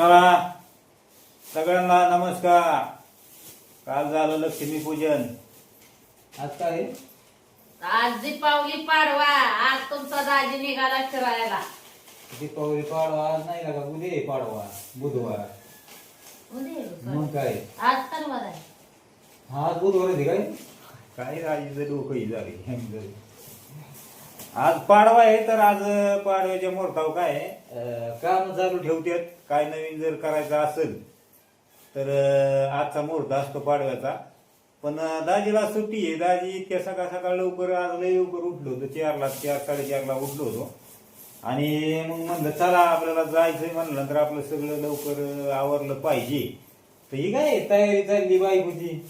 चला सगळ्यांना नमस्कार. काल झालं लक्ष्मीपूजन आज काय? आज दीपावली पाडवा. आज तुमचा दाजी निघाला फिरायला. दीपावली पाडवा आज नाही का? उद्या आहे पाडवा बुधवार. मग काय? आज तरवार आहे. हा आज बुधवार आहे काय? काय राजीचं डोकंही झाले. आज पाडवा आहे तर आज पाडव्याच्या मोरताव काय आहे, काम चालू ठेवतात काय नवीन जर करायचं असेल तर आजचा मुहूर्त असतो पाडव्याचा. पण दाजीला सुट्टी आहे. दाजी इतक्या सकाळ सकाळ लवकर आज लय लवकर उठलो होतो. चारला चार साडेचारला उठलो होतो. आणि मग म्हणलं चला आपल्याला जायचंय म्हणलं तर आपलं सगळं लवकर आवरलं पाहिजे. तर ही काय तयारी चालली बायकोची.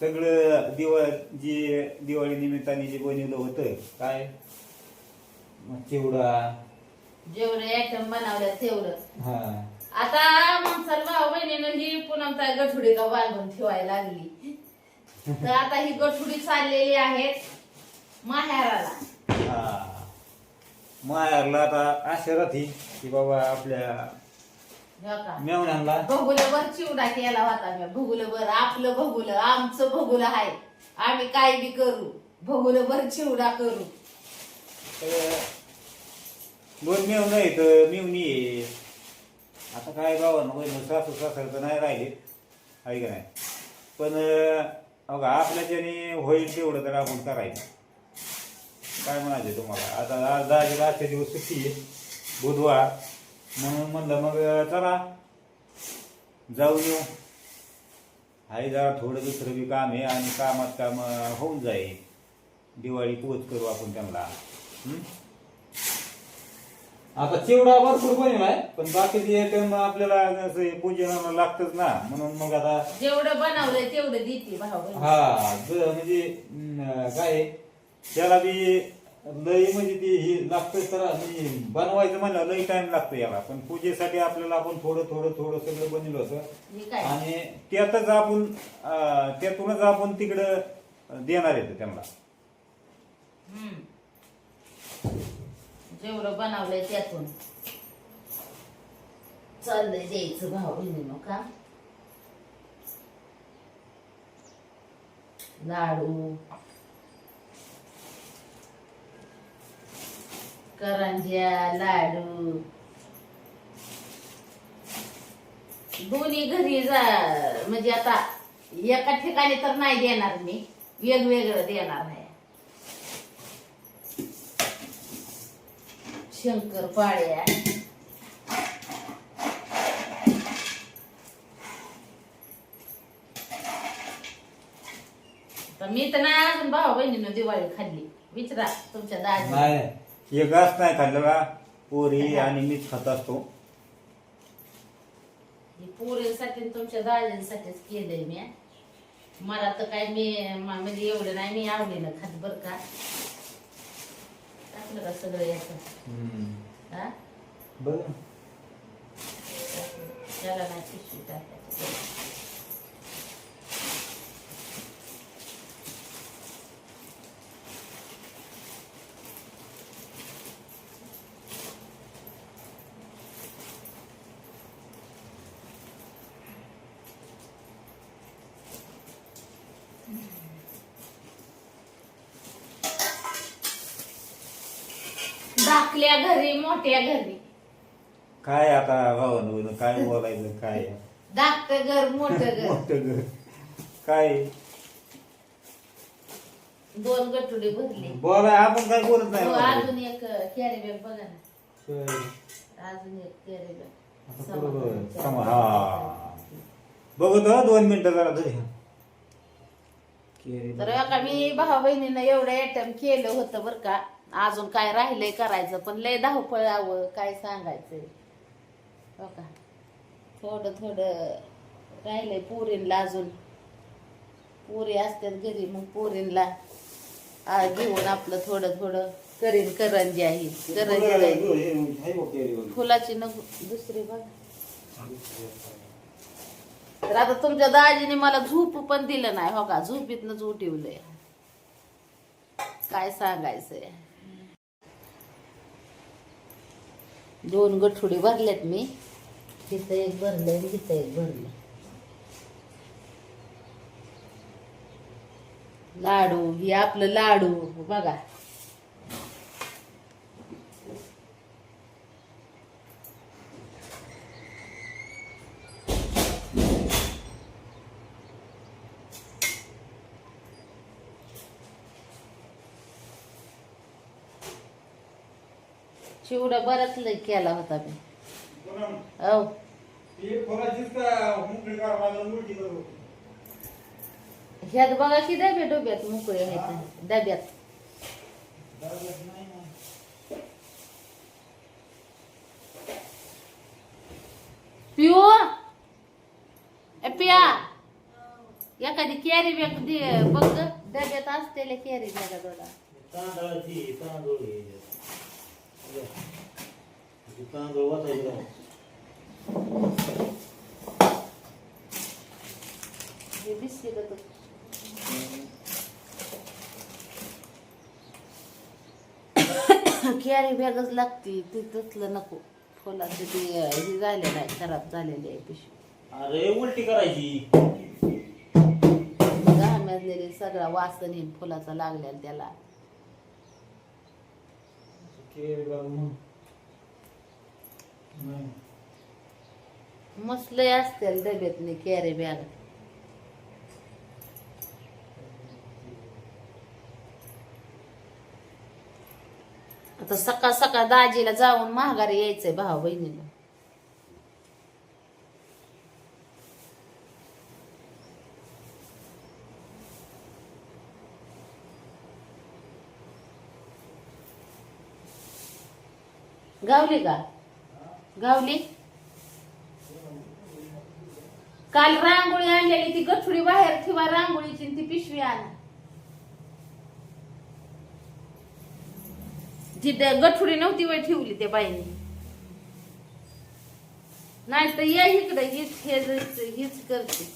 सगळं दिवाळी जे दिवाळी निमित्ताने जे बनवलं होतं काय? चिवडा. जेवढं आयटम बनवलं तेवढं हा. आता मग सर्व बहिणीनं ही पुन्हा गठुडी का बांधून ठेवायला लागली. तर आता ही गठुडी चाललेली आहे माहेराला. हा. मायारला आता आशा राहते की बाबा आपल्या हो का? मेवण्यांना. भगुलभर चिवडा केला होता मी. भगुलभर आपलं भगुल आमचं भगुल आहे. आम्ही काय बी करू भगुलभर चिवडा करू. तर दोन नाही तर मेवणी आहे आता काय बाबा वैन सासू सासर तर नाही राहिले. आहे का नाही? पण अं, आपल्या आपल्याच्याने होईल तेवढं तर आपण करायचं. काय म्हणायचं तुम्हाला? आता आज दहाच्या आजच्या दिवस सुट्टी आहे बुधवार. म्हणून म्हणलं मग चला जाऊन येऊ. आहे जरा थोडं दुसरं बी काम आहे आणि कामात काम होऊन जाईल. दिवाळी पोच करू आपण त्यांना. आता चिवडा भरपूर बनवलाय पण बाकीचे आयटम आपल्याला असं पूजनाला लागतच ना म्हणून मग आता जेवढं बनवलंय तेवढं देते भाऊ बहीण. हा ज- म्हणजे अं, काय आहे, त्याला बी लई म्हणजे ती ही लागतच तर बनवायचं म्हणलं लई टाइम लागतो याला पण पूजेसाठी आपल्याला आपण थोडं थोडं थोडं सगळं बनवलं होतं हे काय आणि त्यातच आपण अं, त्यातूनच आपण तिकडं देणार आहे त्यांना हम्म. जेवढं बनवलंय त्यातून. चाललंय द्यायचं भाव बहिणीनो का? लाडू. करंज्या लाडू. दोन्ही घरी जा म्हणजे आता एका ठिकाणी तर नाही देणार मी. वेगवेगळं देणार नाही. शंकर पाळ्या तर मी तर नाही अजून भाऊ बहिणीनं दिवाळी खाल्ली. विचारा तुमच्या दाजी. नाही नाही खाल्लेला पोरी आणि मीच खात असतो. पोरींसाठी आणि तुमच्या दाजींसाठीच केलंय मी. मला तर काय मी म- म्हणजे एवढं नाही मी आवडीनं खात बर का. टाकलं का सगळं याचं हा? बघ त्याला नाही पिशवी टाकायची धाकल्या घरी मोठ्या घरी. काय आता भावानं काय बोलायचं काय? धाकटं घर मोठं घर. मोठं घर. काय? दोन गटुडे भरले. बोलाय आपण काय बोलत हो, नाही अजून एक कॅरी बॅग बघा ना? अजून एक कॅरी. बॅग हा. बघतो हं, दोन मिनिटं जरा तरी मी भाऊ बहिणीनं एवढं आयटम केलं होतं बरं का. अजून काय राहिलंय करायचं पण लय धावपळ यावं काय सांगायचंय? हो का? थोडं थोडं राहिलंय पोरींला अजून. पोरी असतात घरी मग पोरींला घेऊन आपलं थोडं थोडं करीन करंजी आहे करंजी फुलाची नको दुसरी बघ. तर आता तुमच्या दाजीने मला झोप पण दिलं नाही हो का? झोपीतनच उठवलंय. काय सांगायचंय? दोन गठुडे भरल्यात मी. तिथं एक भरलं आणि तिथं एक भरलं लाडू हे आपलं लाडू बघा. चिवडा बराच लय केला होता मी. हो. ह्यात बघा की डब्या डोब्यात मोकळे आहेत. डब्यात. ए पिया. एखादी कॅरी बॅग दे बघ डब्यात असतेल्या कॅरी बॅगा दोडा तांदळाची तांदूळ तांदूळ बिस्किट कॅरी बॅगच लागती ती तसलं नको. फुलाचं ते हे झालेलं आहे खराब झालेली आहे पिशवी. अरे उलटी करायची. घामलेले सगळा वासन येईन फुलाचा लागलेला त्याला. मसलय असतील डब्यातली कॅरी बॅग आता सकाळ सकाळ दाजीला जाऊन महागारी यायचंय भाऊ बहिणीला. गावली का? गावली? काल रांगोळी आणलेली ती गठुडी बाहेर ठेवा रांगोळीची आणि ती पिशवी आण. जिथे गठुडी नव्हती वय ठेवली त्या बाईने. नाही तर या इकडे हीच हे हीच करते.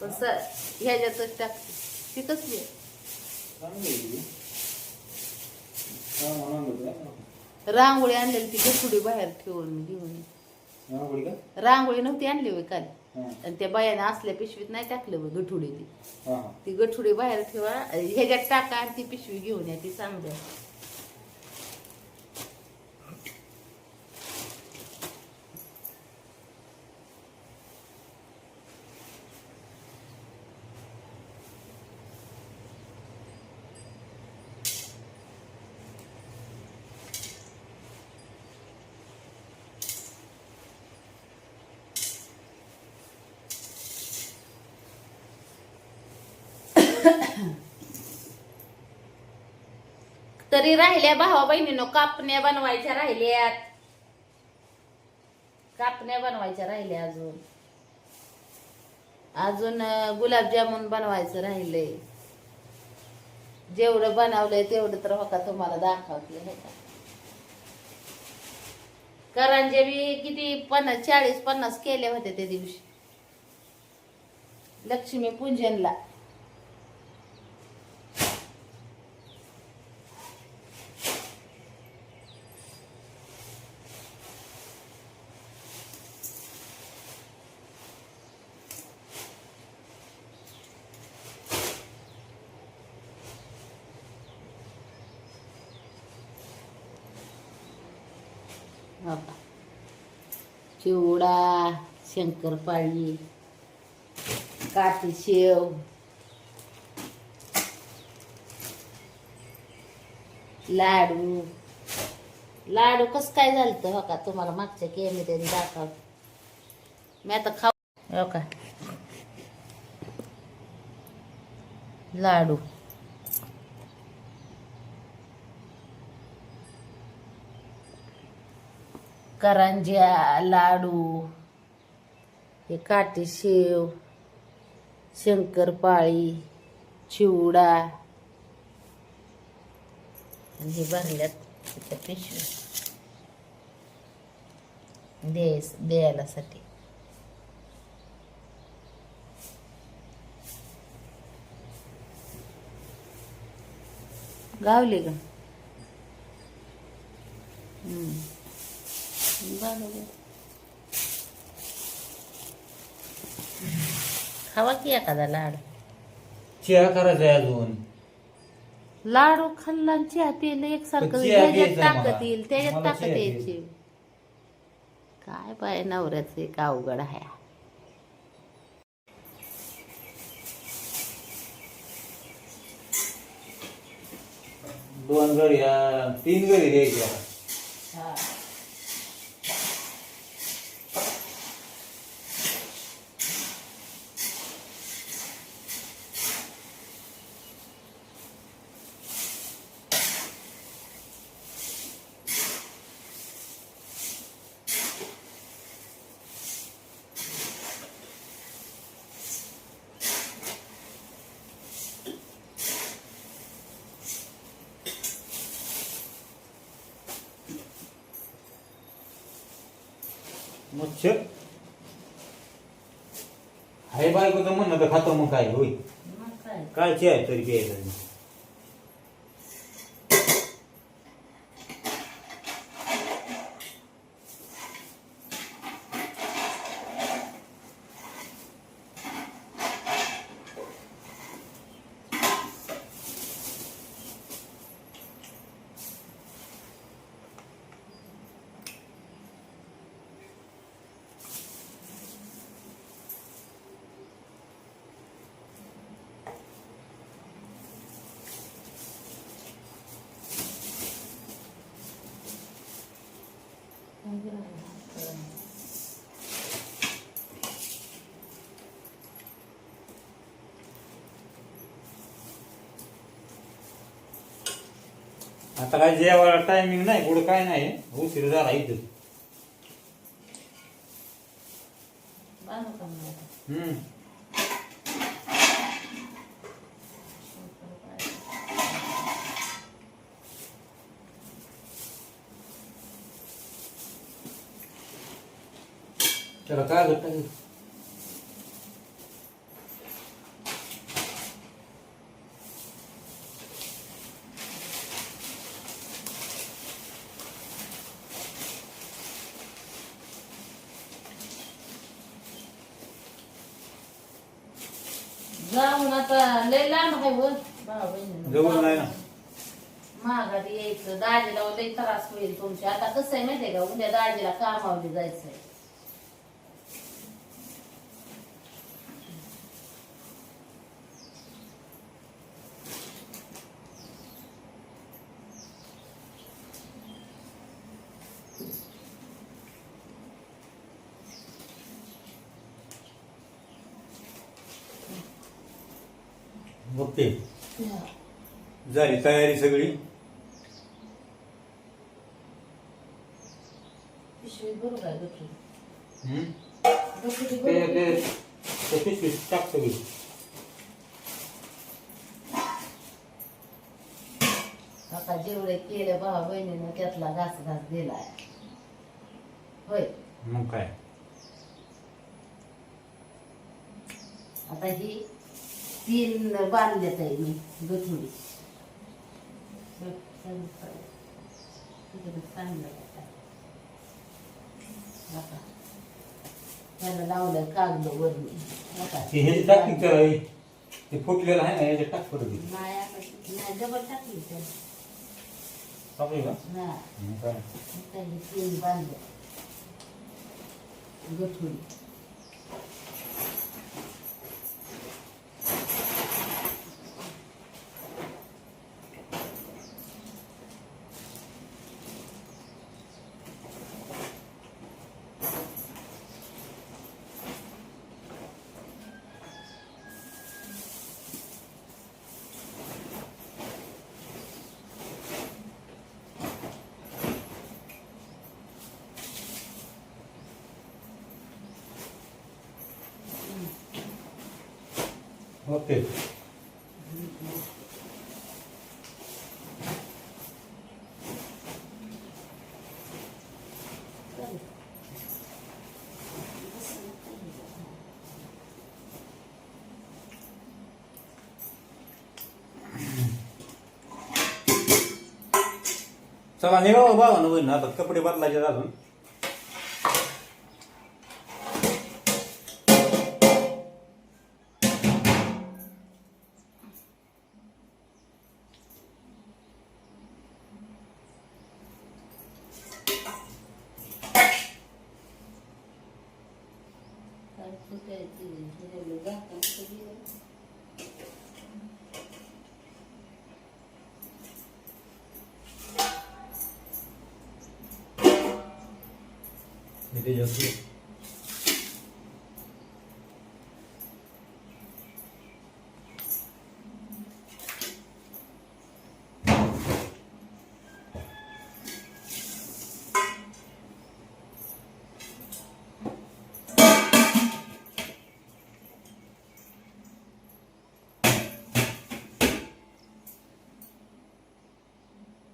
पण सर ह्याच्यातच टाकते. ती कसली आहे? रांगोळी आणलेली ती गठुडी बाहेर ठेवून घेऊन. ये. रांगोळी नव्हती आणली होय काल. आणि त्या बायाने असल्या पिशवीत नाही टाकलं होय गठुडी ती ती गठुडी बाहेर ठेवा ह्याच्यात टाका आणि ती पिशवी घेऊन या ती चांगली आहे. तरी राहिल्या भावा बहिणीनो कापण्या बनवायच्या राहिल्यात. कापण्या बनवायच्या राहिल्या अजून. अजून गुलाबजामुन बनवायचं राहिलंय. जेवढं बनवलंय तेवढं तर होता तुम्हाला दाखवते नाही का? करंजे किती पन्नास चाळीस पन्नास केले होते त्या दिवशी. लक्ष्मी पूजनला हो का चिवडा शंकरपाळी काठी शेव. लाडू. लाडू कस काय झालं हो का? तुम्हाला मागच्या कॅमेऱ्याने दाखव. मी आता खाऊ. हो का? लाडू. करंज्या लाडू हे काटे शेव शंकरपाळी चिवडा. आणि हे भरल्यात पिशवी. पिशव्या द्यायस द्यायलासाठी गावले का? खावा की एखादा लाडू? चहा करायचा आहे अजून. लाडू खाल्ला आणि चहा पिलं एकसारखं पण चहा ह्याच्यात घ्यायचा मला. ताकद येईल त्याच्यात मला ताकद चहा यायची. काय बाय नवऱ्याचं एक अवघड आहे. दोन अं, तीन गडी द्यायच्या. मच्छर हाय बायकोचं म्हणणं तर खातो मग काय होय. मग काय? आहे तरी प्यायचं नाही. आता काय जेवायला टायमिंग नाही पुढं काय नाही. उशीर झाला इथं? हम्म. त्याला काय करता जाऊन आता लय लांब आहे वर भाऊ बहिणीला. जवळ नाही ना. माघारी यायचं दाजीला लय त्रास होईल तुमच्या आता कसं आहे माहितीये का? उद्या दाजीला कामावली जायचंय. बघते. झाली तयारी सगळी? पिशवी बरोबर आहे गठुडी. हम्म? गठुडी ते बरोबर. ते ते पिशवीत टाक सगळी. आता जेवढे केले भाऊ बहिणीनं त्यातला घास घास दिलाय. होय. मग काय? आता ही तीन बांधल्यात आहे मी गठुडी बघ, चांगलं चालेल. तिकडे चांगलं आहे आता. आता त्याला लावलं कागद वर मी आता ते ह्याची टाकली तर ते फुटलेलं आहे ना याच्यात टाक परत हे. नाही आता नाही डबल टाकली त्याला टाकली का हा मग काय त्यांनी तीन बांधले गठुडी ओके. चला निघा बाबा नवीन. आता कपडे बदलायचे अजून. इथे जास्त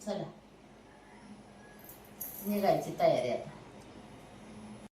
चला निघायची तयारी आता